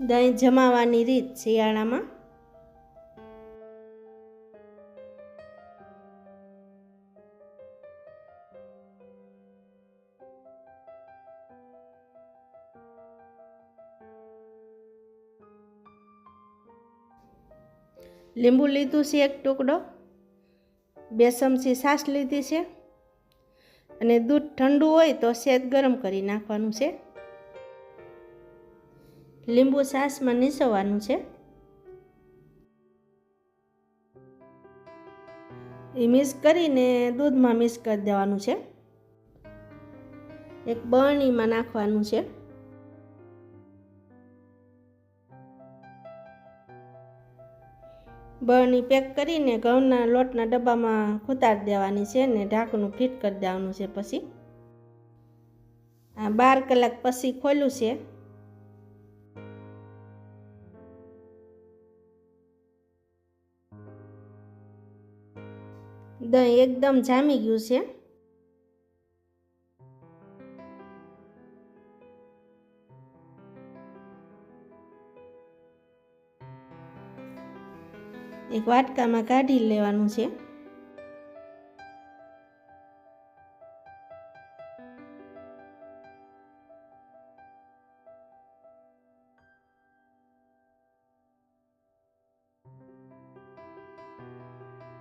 દહીં જમાવાની રીત શિયાળામાં. લીંબુ લીધું છે એક ટુકડો. બે ચમચી છાશ લીધી છે. અને દૂધ ઠંડુ હોય તો શેદ ગરમ કરી નાખવાનું છે. લીંબુ સાસમાં નીસવવાનું છે. એ મિક્સ કરીને દૂધમાં મિક્સ કરી દેવાનું છે. એક બરણીમાં નાખવાનું છે. બરણી પેક કરીને ઘઉંના લોટના ડબ્બામાં ખૂતાડી દેવાની છે ને ઢાંકણું ફિટ કરી દેવાનું છે પછી. આ બાર કલાક પછી ખોલ્યું છે. દહીં એકદમ જામી ગયું છે. એક વાટકામાં કાઢી લેવાનું છે.